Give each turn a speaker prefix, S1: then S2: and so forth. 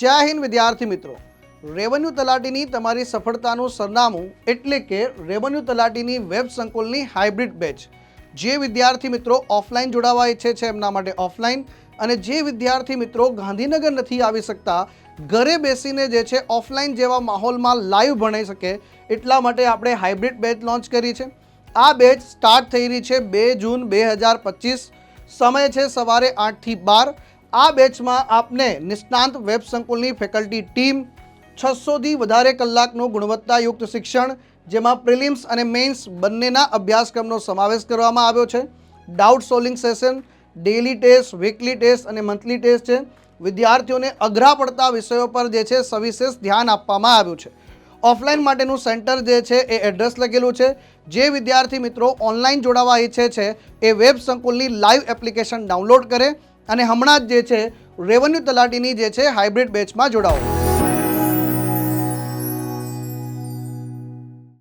S1: જય હિન્દ વિદ્યાર્થી મિત્રો. રેવન્યુ તલાટીની તમારી સફળતાનું સરનામું એટલે કે રેવન્યુ તલાટીની વેબ સંકુલની હાઇબ્રિડ બેચ જે વિદ્યાર્થી મિત્રો ઓફલાઈન જોડાવા ઈચ્છે છે એમના માટે ઓફલાઈન અને જે વિદ્યાર્થી મિત્રો ગાંધીનગર નથી આવી શકતા, ઘરે બેસીને જે છે ઓફલાઈન જેવા માહોલમાં લાઈવ ભણાઈ શકે એટલા માટે આપણે હાઇબ્રિડ બેચ લોન્ચ કરી છે. આ બેચ સ્ટાર્ટ થઈ રહી છે બે જૂન બે હજાર પચીસ. સમય છે સવારે આઠથી બાર. આ બેચમાં આપને નિષ્ણાંત વેબ સંકુલની ફેકલ્ટી ટીમ છસોથી વધારે કલાકનું ગુણવત્તાયુક્ત શિક્ષણ, જેમાં પ્રિલિમ્સ અને મેઇન્સ બંનેના અભ્યાસક્રમનો સમાવેશ કરવામાં આવ્યો છે. Doubt solving session, daily test, weekly test અને મંથલી ટેસ્ટ છે. વિદ્યાર્થીઓને અઘરા પડતા વિષયો પર જે છે સવિશેષ ધ્યાન આપવામાં આવ્યું છે. ઓફલાઈન માટેનું સેન્ટર જે છે એ એડ્રેસ લખેલું છે. જે વિદ્યાર્થી મિત્રો ઓનલાઈન જોડાવા ઈચ્છે છે એ વેબ સંકુલની લાઈવ એપ્લિકેશન ડાઉનલોડ કરે અને હમણાં જ જે છે રેવન્યુ તલાટીની જે છે હાઇબ્રિડ બેચમાં જોડાવો